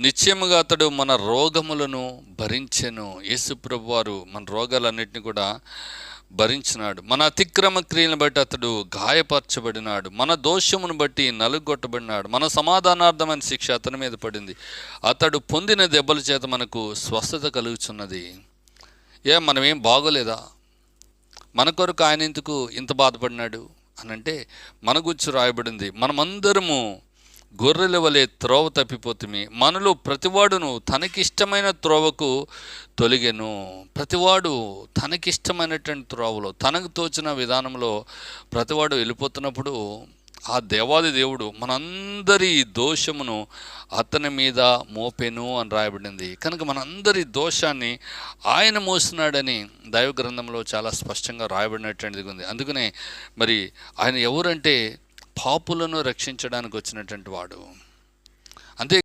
నిశ్చయముగా అతడు మన రోగములను భరించెను. యేసుప్రభు వారు మన రోగాలన్నింటినీ కూడా భరించినాడు. మన అతిక్రమ క్రియలను బట్టి అతడు గాయపరచబడినాడు. మన దోషమును బట్టి నలుగొట్టబడినాడు. మన సమాధానార్థమైన శిక్ష అతని మీద పడింది. అతడు పొందిన దెబ్బల చేత మనకు స్వస్థత కలుగుచున్నది. ఏ మనమేం బాగోలేదా? మన కొరకు ఆయన ఎందుకు ఇంత బాధపడినాడు? అనంటే మన గురించి రాయబడింది. మనమందరము గొర్రెల వలె త్రోవ తప్పిపోతుమి. మనలో ప్రతివాడును తనకిష్టమైన త్రోవకు తొలిగెను. ప్రతివాడు తనకిష్టమైనటువంటి త్రోవలో తనకు తోచిన విధానంలో ప్రతివాడు వెళ్ళిపోతున్నప్పుడు ఆ దేవాది దేవుడు మనందరి దోషమును అతని మీద మోపెను అని రాయబడింది. కనుక మనందరి దోషాన్ని ఆయన మోస్తున్నాడని దైవ గ్రంథంలో చాలా స్పష్టంగా రాయబడినటువంటిది ఉంది. అందుకనే మరి ఆయన ఎవరంటే పాపులను రక్షించడానికి వచ్చినటువంటి వాడు. అంతే